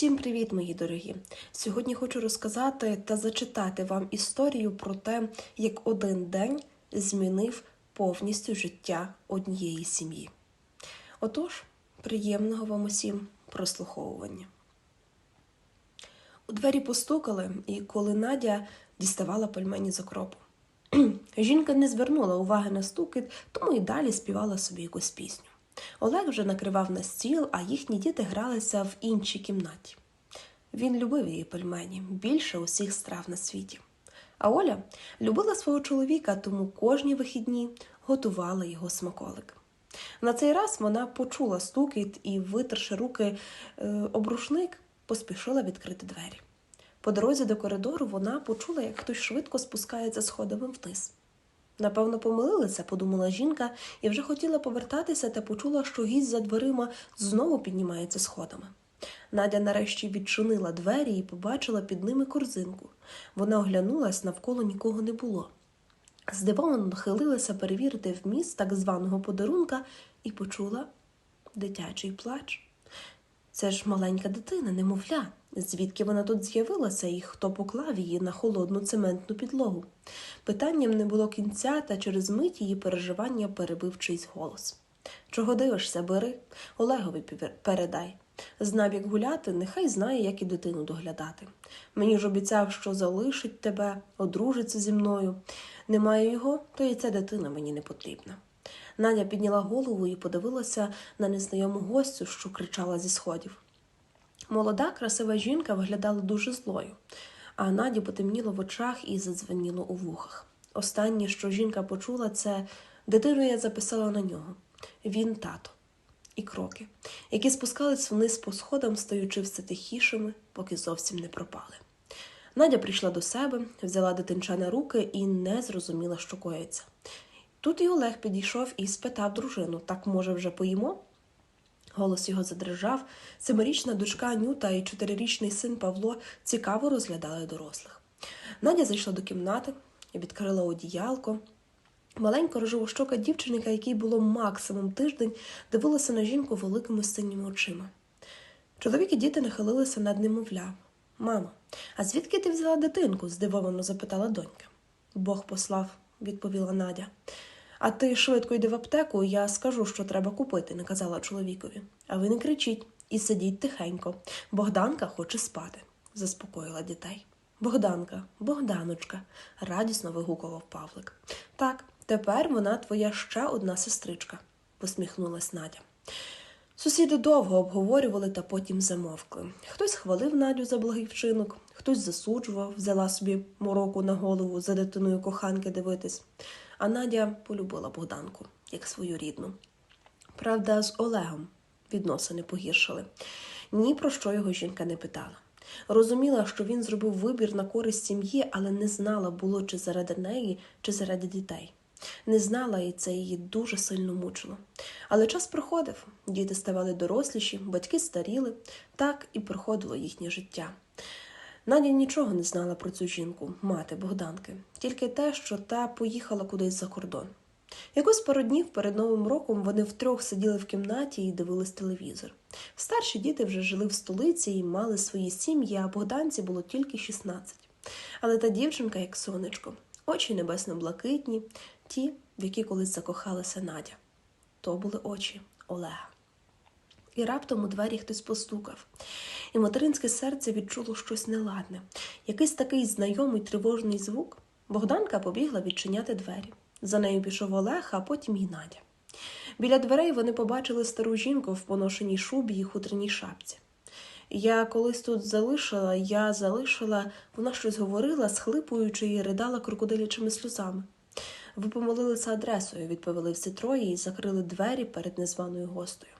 Усім привіт, мої дорогі! Сьогодні хочу розказати та зачитати вам історію про те, як один день змінив повністю життя однієї сім'ї. Отож, приємного вам усім прослуховування. У двері постукали, і коли Надя діставала пельмені з окропу. Жінка не звернула уваги на стукіт, тому і далі співала собі якусь пісню. Олег вже накривав на стіл, а їхні діти гралися в іншій кімнаті. Він любив її пельмені більше усіх страв на світі. А Оля любила свого чоловіка, тому кожні вихідні готувала його смаколик. На цей раз вона почула стукіт і, витерши руки е, об поспішила відкрити двері. По дорозі до коридору вона почула, як хтось швидко спускається сходами вниз. Напевно, помилилася, подумала жінка, і вже хотіла повертатися та почула, що гість за дверима знову піднімається сходами. Надя нарешті відчинила двері і побачила під ними корзинку. Вона оглянулась, навколо нікого не було. Здивовано нахилилася перевірити вміст так званого подарунка і почула дитячий плач. Це ж маленька дитина, немовля. Звідки вона тут з'явилася і хто поклав її на холодну цементну підлогу? Питанням не було кінця, та через мить її переживання перебив чийсь голос. Чого дивишся, бери, Олегові передай. Знав, як гуляти, нехай знає, як і дитину доглядати. Мені ж обіцяв, що залишить тебе, одружиться зі мною. Немає його, то і ця дитина мені не потрібна. Надя підняла голову і подивилася на незнайому гостю, що кричала зі сходів. Молода, красива жінка виглядала дуже злою, а Наді потемніло в очах і задзвеніло у вухах. Останнє, що жінка почула, це дитину я записала на нього. Він тато. І кроки, які спускались вниз по сходам, стаючи все тихішими, поки зовсім не пропали. Надя прийшла до себе, взяла дитинча на руки і не зрозуміла, що коїться. Тут і Олег підійшов і спитав дружину: так, може, вже поїмо? Голос його задрижав. Семирічна дочка Анюта і чотирирічний син Павло цікаво розглядали дорослих. Надя зайшла до кімнати і відкрила одіялко. Маленька рожевощока дівчинка, якій було максимум тиждень, дивилася на жінку великими синіми очима. Чоловік і діти нахилилися над немовля. Мамо, а звідки ти взяла дитинку? здивовано запитала донька. Бог послав, відповіла Надя. А ти швидко йди в аптеку, я скажу, що треба купити, наказала чоловікові. А ви не кричіть і сидіть тихенько. Богданка хоче спати, заспокоїла дітей. Богданка, Богданочка, радісно вигукував Павлик. Так, тепер вона твоя ще одна сестричка, посміхнулась Надя. Сусіди довго обговорювали та потім замовкли. Хтось хвалив Надю за благий вчинок, хтось засуджував, взяла собі мороку на голову за дитиною коханки дивитись. А Надя полюбила Богданку, як свою рідну. Правда, з Олегом відносини погіршили. Ні про що його жінка не питала. Розуміла, що він зробив вибір на користь сім'ї, але не знала, було чи заради неї, чи заради дітей. Не знала, і це її дуже сильно мучило. Але час проходив, діти ставали доросліші, батьки старіли, так і проходило їхнє життя. Надя нічого не знала про цю жінку, мати Богданки, тільки те, що та поїхала кудись за кордон. Якось пару днів перед Новим роком вони втрьох сиділи в кімнаті і дивились телевізор. Старші діти вже жили в столиці і мали свої сім'ї, а Богданці було тільки 16. Але та дівчинка, як сонечко, очі небесно-блакитні, ті, в які колись закохалася Надя. То були очі Олега. І раптом у двері хтось постукав, і материнське серце відчуло щось неладне, якийсь такий знайомий тривожний звук. Богданка побігла відчиняти двері. За нею пішов Олег, а потім і Надя. Біля дверей вони побачили стару жінку в поношеній шубі і хутряній шапці. Я колись тут залишила, я залишила, вона щось говорила, схлипуючи і ридала крокодилячими сльозами. Ви помолилися адресою, відповіли всі троє і закрили двері перед незваною гостею.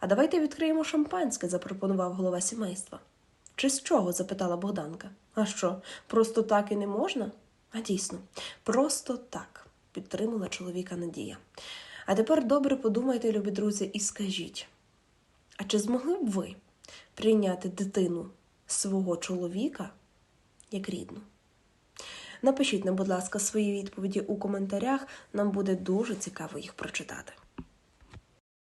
А давайте відкриємо шампанське, запропонував голова сімейства. Чи з чого? запитала Богданка. А що, просто так і не можна? А дійсно, просто так, підтримала чоловіка Надія. А тепер добре подумайте, любі друзі, і скажіть: а чи змогли б ви прийняти дитину свого чоловіка як рідну? Напишіть нам, будь ласка, свої відповіді у коментарях, нам буде дуже цікаво їх прочитати.